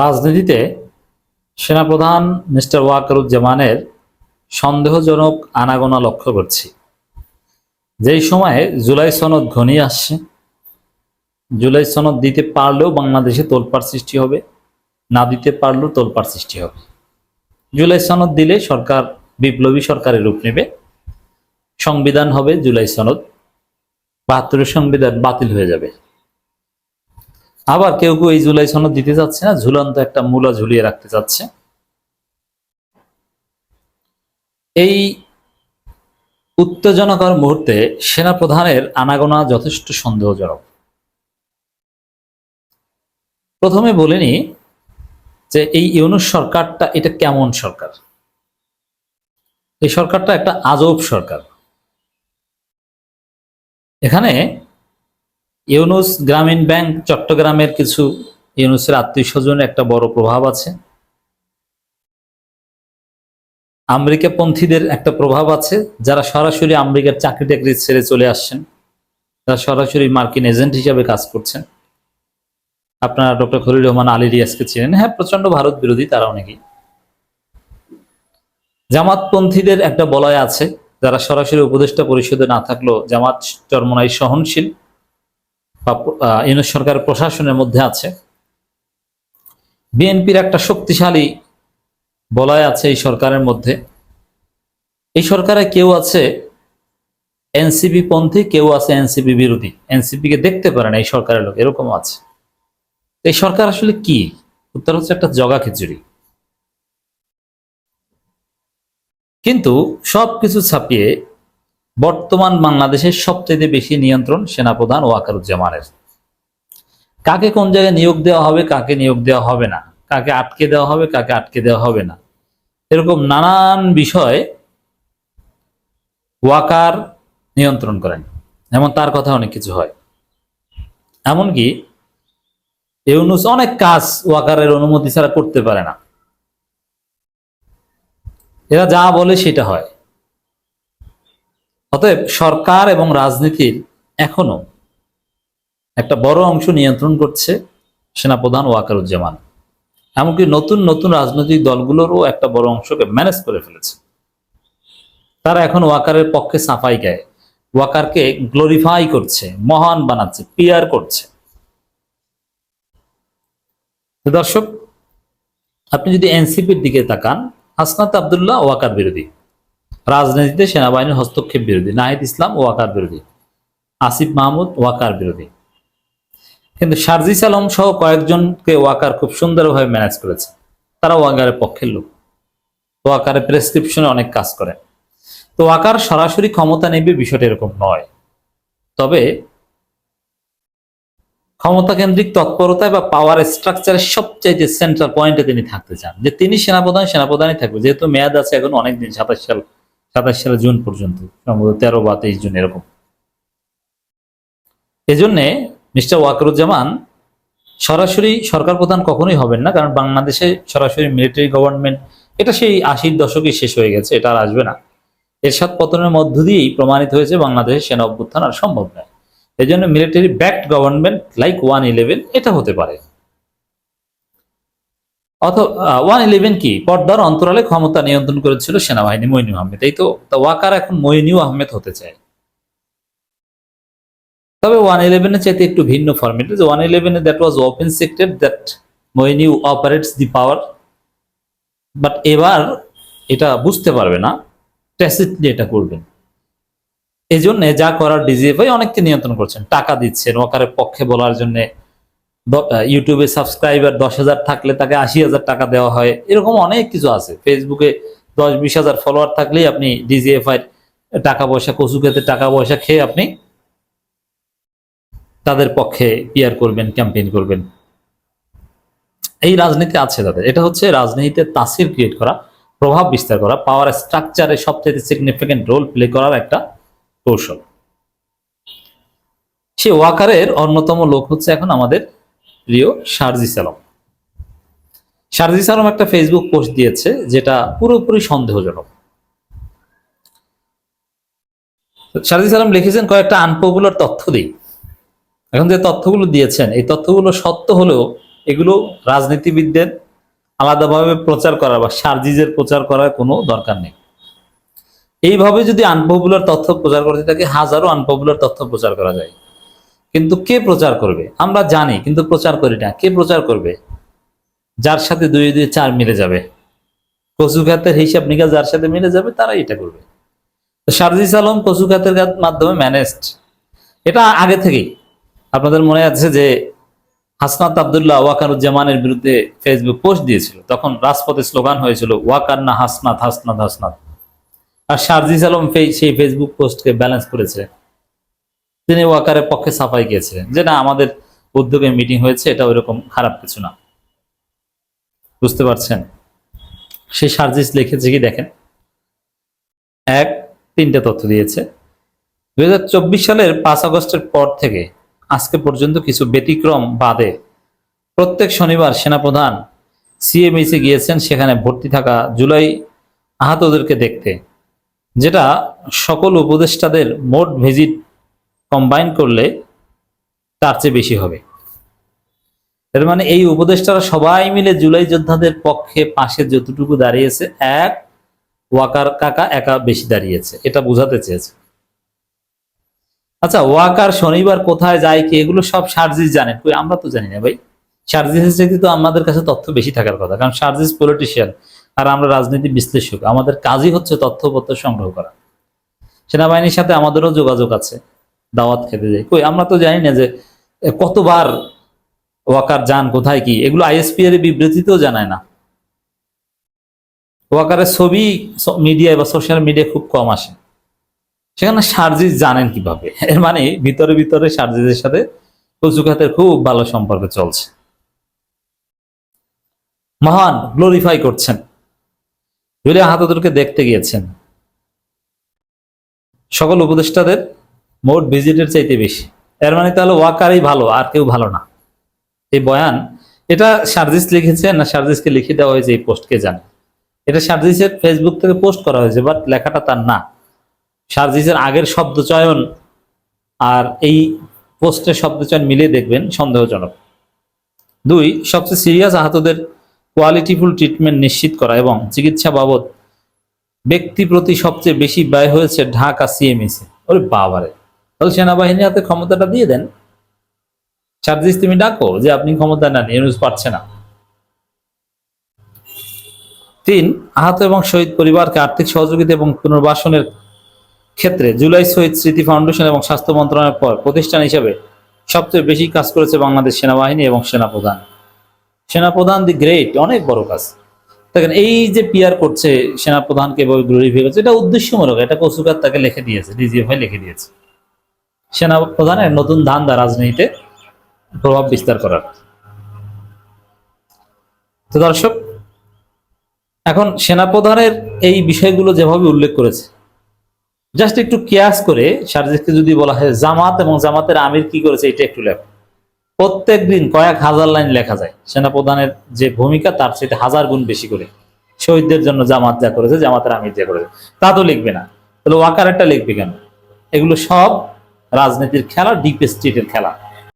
রাজনীতিতে সেনাপ্রধান মিস্টার ওয়াকারুজ্জামানের সন্দেহজনক আনাগোনা লক্ষ্য করছি। যেই সময়ে জুলাই সনদ ঘনিয়ে আসছে, জুলাই সনদ দিতে পারলেও বাংলাদেশে তোলপাড় সৃষ্টি হবে, না দিতে পারলেও তোলপাড় সৃষ্টি হবে। জুলাই সনদ দিলে সরকার, বিপ্লবী সরকারের রূপ নেবে, সংবিধান হবে জুলাই সনদ, বাহাত্তরের সংবিধান বাতিল হয়ে যাবে। আবার কেউ কেউ এই জুলাই সনদ দিতে যাচ্ছে না, ঝুলন্ত একটা মূলা ঝুলিয়ে রাখতে চাচ্ছে এই উত্তেজনাকর মুহূর্তে সেনাপ্রধানের আনাগোনা যথেষ্ট সন্দেহজনক। প্রথমে বলিনি যে এই ইউনুস সরকারটা, এটা কেমন সরকার? এই সরকারটা একটা আজব সরকার। এখানে ইউনুস গ্রামীণ ব্যাংক চট্টগ্রামের কিছু ইউনুসের আত্মীয় স্বজনের একটা বড় প্রভাব আছে। আমেরিকা পন্থীদের একটা প্রভাব আছে। যারা সরাসরি আমেরিকার চাকরি টাকরি ছেড়ে চলে আসছেন যারা সরাসরি মার্কিন এজেন্ট হিসাবে কাজ করছেন। আপনারা ডক্টর খলিল রহমান আলী রিয়াজকে চিনেন। হ্যাঁ প্রচণ্ড ভারত বিরোধী তারা অনেকেই। জামাতপন্থীদের একটা বলয় আছে, যারা সরাসরি উপদেষ্টা পরিষদে না থাকলেও জামাত চরমনাই সহনশীল। বা সরকার প্রশাসনের মধ্যে আছে। বিএনপির একটা শক্তিশালী বলয় আছে এই সরকারের মধ্যে। এই সরকারে কেউ আছে এনসিপি পন্থী, কেউ আছে এনসিপি বিরোধী। এনসিপি কে দেখতে পারে না এই সরকারের লোক এরকম আছে। এই সরকার আসলে কি? উত্তর হচ্ছে একটা জগা খিচুড়ি। কিন্তু সবকিছু ছাপিয়ে বর্তমান বাংলাদেশের সবচেয়ে বেশি নিয়ন্ত্রণ সেনাপ্রধান ওয়াকারুজ্জামানের। কাকে কোন জায়গায় নিয়োগ দেওয়া হবে, কাকে নিয়োগ দেওয়া হবে না? কাকে আটকে দেওয়া হবে, কাকে আটকে দেওয়া হবে না? এরকম নানান বিষয় ওয়াকার নিয়ন্ত্রণ করেন, যেমন তার কথা অনেক কিছু হয়। এমনকি ইউনুস অনেক কাজ ওয়াকারের অনুমতি ছাড়া করতে পারে না। এরা যা বলে সেটা হয়। অতএব সরকার এবং রাজনীতির এখনও একটা বড় অংশ নিয়ন্ত্রণ করছে সেনাপ্রধান ওয়াকারুজ্জামান। এমনকি নতুন নতুন রাজনৈতিক দলগুলোরও একটা বড় অংশকে ম্যানেজ করে ফেলেছে। তারা এখন ওয়াকারের পক্ষে সাফাই গায়। ওয়াকারকে গ্লোরিফাই করছে, মহান বানাচ্ছে পিয়ার করছে। দর্শক, আপনি যদি এনসিপির দিকে তাকান, হাসনাত আবদুল্লাহ ওয়াকার বিরোধী। রাজনীতিতে সেনাবাহিনীর হস্তক্ষেপ বিরোধী, নাহিদ ইসলাম ওয়াকার বিরোধী, আসিফ মাহমুদ ওয়াকার বিরোধী। কিন্তু শারজিস আলম সহ কয়েকজনকে ওয়াকার খুব সুন্দরভাবে ম্যানেজ করেছে। তারা ওয়াকারের পক্ষের লোক। ওয়াকারের প্রেসক্রিপশনে অনেক কাজ করে। তো ওয়াকার সরাসরি ক্ষমতা নেবে বিষয়টা এরকম নয়। তবে ক্ষমতা কেন্দ্রিক তৎপরতায় বা পাওয়ার স্ট্রাকচারের সবচাইতে সেন্ট্রাল পয়েন্টে তিনি থাকতে চান। যে তিনি সেনাপ্রধান, সেনাপ্রধানই থাকবে। যেহেতু মেয়াদ আছে এখন অনেকদিন, সাতাশ সাল সাতাশ সালে জুন পর্যন্ত, সম্ভবত তেরো বা তেইশ জুন এরকম। এজন্যে মিস্টার ওয়াকরুজ্জামান সরাসরি সরকার প্রধান কখনোই হবেন না, কারণ বাংলাদেশে সরাসরি মিলিটারি গভর্নমেন্ট, এটা সেই আশির দশকে শেষ হয়ে গেছে, এটা আর আসবে না। এরশাদ পতনের মধ্য দিয়েই প্রমাণিত হয়েছে বাংলাদেশের সেনা অভ্যুত্থান আর সম্ভব নয়। এই জন্য military backed government like one eleven এটা হতে পারে। অথবা ওয়ান ইলেভেন কি? পর্দার অন্তরালে ক্ষমতা নিয়ন্ত্রণ করেছিল সেনাবাহিনী মইনু আহমেদ। এই তো ওয়াকার এখন মইনু আহমেদ হতে চায়। তবে ওয়ান ইলেভেনের চাইতে একটু ভিন্ন ফর্মেট ওয়ান ইলেভেনে that was open secret that Moeen U operates the power but এবার এটা বুঝতে পারবে না ট্যাসিটলি এটা করবেন এই জন্য যা করার ডিজিএফআই অনেককে নিয়ন্ত্রণ করছেন। টাকা দিচ্ছেন, ওয়াকারের পক্ষে বলার জন্য। ইউটিউবে সাবস্ক্রাইবার দশ হাজার থাকলে তাকে আশি হাজার টাকা দেওয়া হয়। এরকম অনেক কিছু আছে। ফেসবুকে দশ বিশ হাজার ফলোয়ার থাকলেই আপনি ডিজিএফআই টাকা পয়সা, কচু খেতে টাকা পয়সা খেয়ে আপনি তাদের পক্ষে পিয়ার করবেন ক্যাম্পেইন করবেন। এই রাজনীতি আছে তাদের। এটা হচ্ছে রাজনীতিতে তাসির ক্রিয়েট করা, প্রভাব বিস্তার করা পাওয়ার স্ট্রাকচারে সবচেয়ে সিগনিফিকেন্ট রোল প্লে করার একটা কৌশল। সে ওয়াকারের অন্যতম লোক হচ্ছে এখন আমাদের প্রিয় শারজিস আলম শারজিস আলম একটা ফেসবুক পোস্ট দিয়েছে যেটা পুরোপুরি সন্দেহজনক। শারজিস আলম লিখেছেন, কয়েকটা আনপপুলার তথ্য দিই। এখন যে তথ্যগুলো দিয়েছেন, এই তথ্যগুলো সত্য হলেও এগুলো রাজনীতিবিদদের আলাদাভাবে প্রচার করা বা সার্জিজের প্রচার করার কোনো দরকার নেই। এইভাবে যদি আনপপুলার তথ্য প্রচার করতে থাকে, হাজারো আনপপুলার তথ্য প্রচার করা যায়। কিন্তু কে প্রচার করবে? আমরা জানি, কিন্তু প্রচার করি না। কে প্রচার করবে? যার সাথে দুই দুই, চার মিলে যাবে। কচু খাতের হিসাব নিকাশ যার সাথে মিলে যাবে, তারাই এটা করবে। সারজিস আলম কচু খাতের মাধ্যমে ম্যানেজড এটা আগে থেকেই। আপনাদের মনে আছে যে হাসনাত আবদুল্লাহ ওয়াকারুজ্জামানের বিরুদ্ধে ফেসবুক পোস্ট দিয়েছিল। তখন রাজপথে স্লোগান হয়েছিল ওয়াকার না হাসনাত হাসনাত হাসনাত। আর সারজিস আলম সেই ফেসবুক পোস্টকে ব্যালেন্স করেছে। তিনি ওয়াকারের পক্ষে সাফাই গিয়েছিলেন। যে না, আমাদের উদ্যোগে মিটিং হয়েছে, এটা ওইরকম খারাপ কিছু না। বুঝতে পারছেন? সে সার্জিস লিখেছে কি দেখেন? এক, তিনটে তথ্য দিয়েছে। দুই সালের পাঁচ আগস্টের পর থেকে আজকে পর্যন্ত কিছু ব্যতিক্রম বাদে প্রত্যেক শনিবার সেনাপ্রধান সিএমএসে গিয়েছেন, সেখানে ভর্তি থাকা জুলাই আহতদেরকে দেখতে, যেটা সকল উপদেষ্টাদের মোট ভিজিট কম্বাইন করলে তার চেয়ে বেশি হবে। এর মানে এই উপদেষ্টারা সবাই মিলে জুলাই যোদ্ধাদের পক্ষে পাশে যতটুকু দাঁড়িয়েছে, এক, ওয়াকার কাকা একা বেশি দাঁড়িয়েছে, এটা বোঝাতে চেয়েছে। আচ্ছা ওয়াকার শনিবার কোথায়, যায় কি, এগুলো সব সার্জিস জানেন। কই, আমরা তো জানি না ভাই। সার্জিসের থেকে তো আমাদের কাছে তথ্য বেশি থাকার কথা, কারণ সার্জিস পলিটিশিয়ান আর আমরা রাজনীতি বিশ্লেষক। আমাদের কাজই হচ্ছে তথ্যপত্র সংগ্রহ করা। সেনাবাহিনীর সাথে আমাদেরও যোগাযোগ আছে। দাওয়াত খেতে যাই। কই, আমরা তো জানি না যে কতবার ওয়াকার যান কোথায় কি, এগুলো আইএসপি এর বিবৃতিতেও জানায় না। ওয়াকারের ছবি মিডিয়ায় বা সোশ্যাল মিডিয়ায় খুব কম আসে। সেখানে সার্জিস জানেন কীভাবে? এর মানে ভিতরে ভিতরে সার্জিসের সাথে কচুখাতের খুব ভালো সম্পর্ক চলছে। মহান গ্লোরিফাই করছেন। জুলে আহতদেরকে দেখতে গিয়েছেন। সকল উপদেষ্টাদের মোট ভিজিটের চাইতে বেশি। এর মানে তাহলে ওয়াকারই ভালো, আর কেউ ভালো না। এই বয়ান, এটা সার্জিস লিখেছে না সার্জিসকে লিখে দেওয়া হয়েছে এই পোস্টকে জানে। এটা সার্জিসের ফেসবুক থেকে পোস্ট করা হয়েছে বাট লেখাটা তার না। সার্জিসের আগের শব্দ চয়ন আর এই পোস্টের শব্দ চয়ন মিলিয়ে দেখবেন, সন্দেহজনক। দুই, সবচেয়ে সিরিয়াস আহতদের কোয়ালিটিফুল ট্রিটমেন্ট নিশ্চিত করা এবং চিকিৎসা বাবদ ব্যক্তি প্রতি সবচেয়ে বেশি ব্যয় হয়েছে ঢাকা সিএমএসে ওরে বাবারে। তাহলে সেনাবাহিনী হাতে ক্ষমতাটা দিয়ে দেন। সার্জিস, তুমি ডাকো যে আপনি ক্ষমতা নেন ইউনুস পারছে না। তিন, আহত এবং শহীদ পরিবারকে আর্থিক সহযোগিতা এবং পুনর্বাসনের ক্ষেত্রে জুলাই শহীদ স্মৃতি ফাউন্ডেশন এবং স্বাস্থ্য মন্ত্রণালয়ের পর প্রতিষ্ঠান হিসেবে সবচেয়ে বেশি কাজ করেছে বাংলাদেশ সেনাবাহিনী এবং সেনাপ্রধান। সেনাপ্রধান দি গ্রেট, অনেক বড় কাজ। দেখেন, এই যে পিয়ার করছে সেনাপ্রধানকে গ্লোরিফাই করছে এটা উদ্দেশ্যমূলক, এটা কসুকার তাকে লিখে দিয়েছে ডিজিএফআই লিখে দিয়েছে। সেনাপ্রধানের নতুন ধান্দা রাজনীতিতে প্রভাব বিস্তার করার। তো দর্শক, এখন সেনাপ্রধানের এই বিষয়গুলো যেভাবে উল্লেখ করেছে জাস্ট একটু কেয়াস করে সার্জিসকে যদি বলা হয় জামাত এবং জামাতের আমির কি করেছে, এটা একটু লেখ। প্রত্যেক দিন কয়েক হাজার লাইন লেখা যায়। সেনাপ্রধানের যে ভূমিকা, তার সাথে হাজার গুণ বেশি করে। শহীদদের জন্য জামাত যা করেছে, জামাতের আমির যা করেছে। তা তো লিখবে না। তাহলে ওয়াকার একটা লিখবে কেন? এগুলো সব রাজনীতির খেলা ডিপ স্টেটের খেলা।